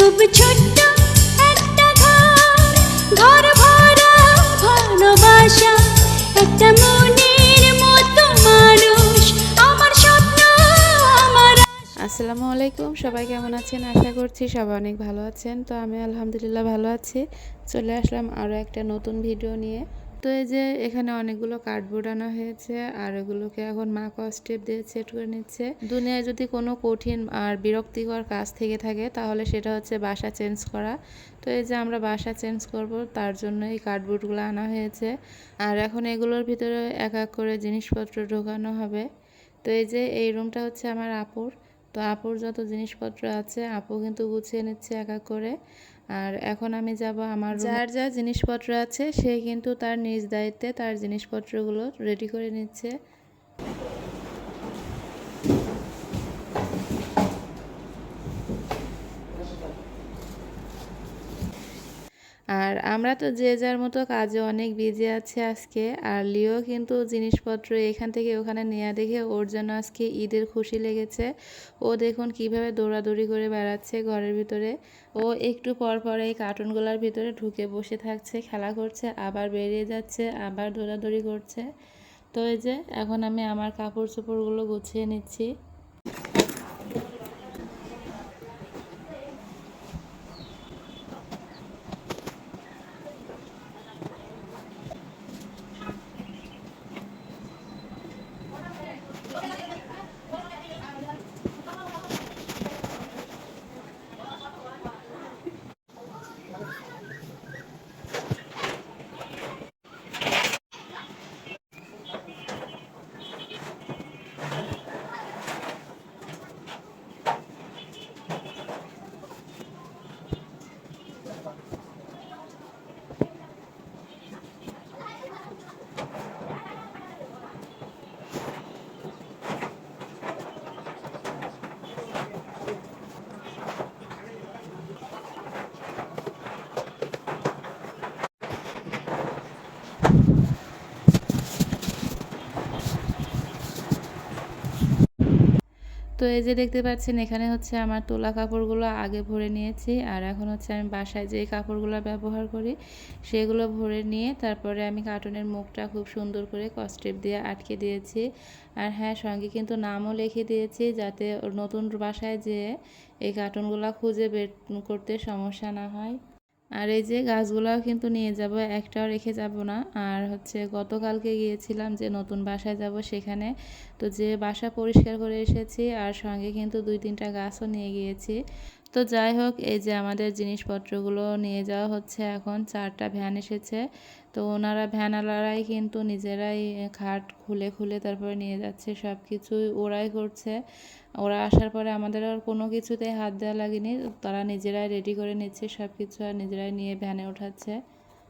খুব ছোট্ট একটা ঘর ঘর ভরা ভালোবাসা। একটা মনের মতো মানুষ, আমার স্বপ্ন, আমার আসসালামু আলাইকুম, সবাই কেমন আছেন? আশা করছি সবাই অনেক ভালো আছেন। তো আমি আলহামদুলিল্লাহ ভালো আছি। চলে আসলাম আরও একটা নতুন ভিডিও নিয়ে। তো এই যে এখানে অনেকগুলো কার্ডবোর্ড আনা হয়েছে, আর এগুলোকে এখন মা কস্টেপ দিয়ে সেট করে নিচ্ছে। দুনিয়ায় যদি কোনো কঠিন আর বিরক্তিকর কাজ থেকে থাকে, তাহলে সেটা হচ্ছে বাসা চেঞ্জ করা। তো এই যে আমরা বাসা চেঞ্জ করব, তার জন্য এই কার্ডবোর্ডগুলো আনা হয়েছে। আর এখন এগুলোর ভিতরে এক এক করে জিনিসপত্র ঢোকানো হবে। তো এই যে এই রুমটা হচ্ছে আমার আপুর। তো আপুর যত জিনিসপত্র আছে, আপু কিন্তু গুছিয়ে নিচ্ছে এক করে। আর এখন আমি যাব আমার যার যা জিনিসপত্র আছে, সে কিন্তু তার নিজ দায়িত্বে তার জিনিসপত্রগুলো রেডি করে নিচ্ছে। আর আমরা তো যে যার মতো কাজে অনেক বিজি আছে আজকে। আর লিও কিন্তু জিনিসপত্র এখান থেকে ওখানে নেওয়া দেখে ওর যেন আজকে ঈদের খুশি লেগেছে। ও দেখুন কীভাবে দৌড়াদৌড়ি করে বেড়াচ্ছে ঘরের ভিতরে। ও একটু পর পর এই কার্টুনগুলোর ভিতরে ঢুকে বসে থাকছে, খেলা করছে, আবার বেরিয়ে যাচ্ছে, আবার দৌড়াদৌড়ি করছে। তো এই যে, এখন আমি আমার কাপড় চোপড়গুলো গুছিয়ে নিচ্ছি। তো এই যে দেখতে পাচ্ছেন, এখানে হচ্ছে আমার তোলা কাপড়গুলো আগে ভরে নিয়েছি। আর এখন হচ্ছে আমি বাসায় যে কাপড়গুলো ব্যবহার করি, সেগুলো ভরে নিয়ে তারপরে আমি কার্টুনের মুখটা খুব সুন্দর করে কস্টেপ দিয়ে আটকে দিয়েছি। আর হ্যাঁ সঙ্গে কিন্তু নামও লিখে দিয়েছি যাতে নতুন বাসায় যেয়ে এই কার্টুনগুলো খুঁজে বের করতে সমস্যা না হয়। আর এই যে গাছগুলাও কিন্তু নিয়ে যাব, একটাও রেখে যাব না। আর হচ্ছে গতকালকে গিয়েছিলাম যে নতুন বাসায় যাব সেখানে। তো যে বাসা পরিষ্কার করে এসেছি, আর সঙ্গে কিন্তু দুই তিনটা গাছও নিয়ে গিয়েছি। তো যাই হোক, এই যে আমাদের জিনিসপত্রগুলো নিয়ে যাওয়া হচ্ছে এখন, চারটা ভ্যান এসেছে। তো ওনারা ভ্যানওয়ালারাই কিন্তু নিজেরাই খাট খুলে খুলে তারপরে নিয়ে যাচ্ছে সব কিছুই ওরাই করছে। ওরা আসার পরে আমাদের আর কোনো কিছুতে হাত দেওয়া লাগেনি, তারা নিজেরাই রেডি করে নিচ্ছে সব কিছু আর নিজেরাই নিয়ে ভ্যানে ওঠাচ্ছে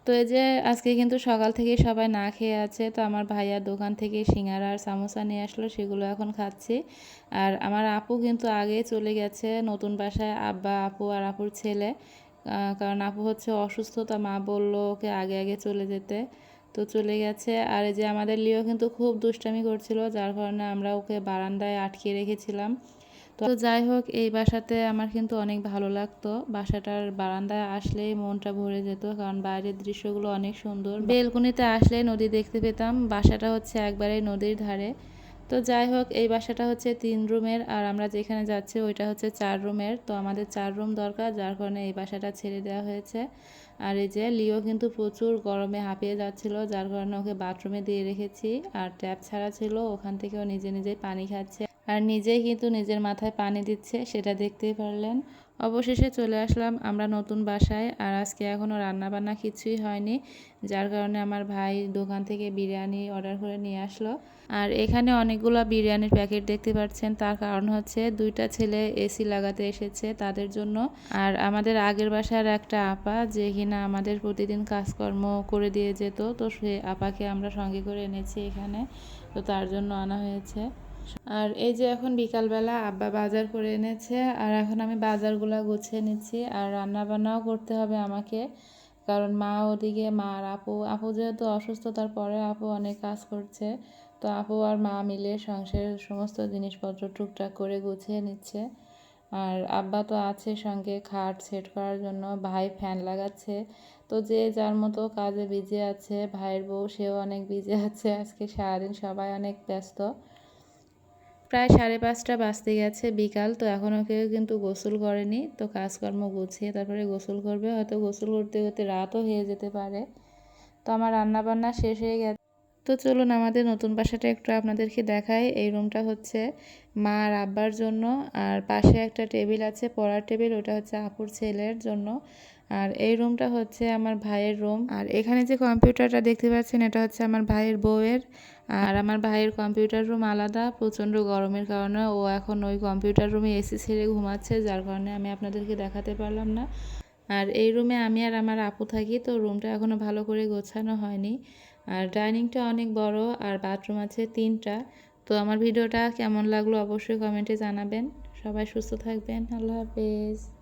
তো এই যে আজকে কিন্তু সকাল থেকে সবাই না খেয়ে আছে, তো আমার ভাইয়া দোকান থেকে সিঙ্গারা আর সামোসা নিয়ে আসলো, সেগুলো এখন খাচ্ছি। আর আমার আপু কিন্তু আগে চলে গেছে নতুন বাসায়, আব্বা, আপু আর আপুর ছেলে। কারণ আপু হচ্ছে অসুস্থ, তা মা বলল ওকে আগে আগে চলে যেতে। তো চলে গেছে। আর এই যে আমাদের লিও কিন্তু খুব দুষ্টামি করছিল, যার কারণে আমরা ওকে বারান্দায় আটকে রেখেছিলাম। তো যাই হোক এই বাসাতে আমার কিন্তু অনেক ভালো লাগতো। বাসাটার বারান্দায় আসলেই মনটা ভরে যেত, কারণ বাইরের দৃশ্যগুলো অনেক সুন্দর। বেলকুনিতে আসলে নদী দেখতে পেতাম, বাসাটা হচ্ছে একবারে নদীর ধারে। তো যাই হোক এই বাসাটা হচ্ছে তিন রুমের, আর আমরা যেখানে যাচ্ছি ওইটা হচ্ছে চার রুমের। তো আমাদের চার রুম দরকার, যার কারণে এই বাসাটা ছেড়ে দেওয়া হয়েছে। আর এই যে লিও কিন্তু প্রচুর গরমে হাঁপিয়ে যাচ্ছিল, যার কারণে ওকে বাথরুমে দিয়ে রেখেছি। আর ট্যাপ ছাড়া ছিল, ওখান থেকেও নিজে নিজেই পানি খাচ্ছে। আর নিজেই কিন্তু নিজের মাথায় পানি দিচ্ছে, সেটা দেখতেই পারলেন। অবশেষে চলে আসলাম আমরা নতুন বাসায়, আর আজকে এখনও রান্নাবান্না কিছুই হয়নি, যার কারণে আমার ভাই দোকান থেকে বিরিয়ানি অর্ডার করে নিয়ে আসলো। আর এখানে অনেকগুলো বিরিয়ানির প্যাকেট দেখতে পাচ্ছেন, তার কারণ হচ্ছে দুইটা ছেলে এসি লাগাতে এসেছে তাদের জন্য। আর আমাদের আগের বাসার একটা আপা, যে কিনা আমাদের প্রতিদিন কাজকর্ম করে দিয়ে যেত, তো সে আপাকে আমরা সঙ্গে করে এনেছি এখানে, তো তার জন্য আনা হয়েছে। আর এই যে এখন বিকালবেলা আব্বা বাজার করে এনেছে, আর এখন আমি বাজারগুলো গুছিয়ে নিচ্ছি, আর রান্না বান্নাও করতে হবে আমাকে, কারণ মা ওদিকে, মা আর আপু আপু যেহেতু অসুস্থতার পরে আপু অনেক কাজ করছে, তো আপু আর মা মিলে সংসারের সমস্ত জিনিসপত্র টুকটাক করে গুছিয়ে নিচ্ছে, আর আব্বা তো আছে সঙ্গে খাট সেট করার জন্য, ভাই ফ্যান লাগাচ্ছে, তো যে যার মতো কাজে বিজে আছে, ভাইয়ের বউ সেও অনেক বিজে আছে, আজকে সারাদিন সবাই অনেক ব্যস্ত প্রায় সাড়ে পাঁচটা বাজতে গেছে বিকাল, তো এখনও কেউ কিন্তু গোসল করেনি। তো কাজকর্ম গুছিয়ে তারপরে গোসল করবে, হয়তো গোসল করতে করতে রাতও হয়ে যেতে পারে। তো আমার রান্না বান্না শেষ হয়ে গেছে। তো চলুন আমাদের নতুন বাসাটা একটু আপনাদেরকে দেখাই। এই রুমটা হচ্ছে মা আর আব্বার জন্য, আর পাশে একটা টেবিল আছে, পড়ার টেবিল, ওটা হচ্ছে আপুর ছেলের জন্য। আর এই রুমটা হচ্ছে আমার ভাইয়ের রুম। আর এখানে যে কম্পিউটারটা দেখতে পাচ্ছেন, এটা হচ্ছে আমার ভাইয়ের বউয়ের। আর আমার ভাইয়ের কম্পিউটার রুম আলাদা, প্রচণ্ড গরমের কারণে ও এখন ওই কম্পিউটার রুমে এসি ছেড়ে ঘুমাচ্ছে, যার কারণে আমি আপনাদেরকে দেখাতে পারলাম না। আর এই রুমে আমি আর আমার আপু থাকি, তো রুমটা এখনও ভালো করে গোছানো হয়নি। আর ডাইনিংটা অনেক বড় আর বাথরুম আছে তিনটা। তো আমার ভিডিওটা কেমন লাগল অবশ্যই কমেন্টে জানাবেন। সবাই সুস্থ থাকবেন। আল্লাহ হাফেজ।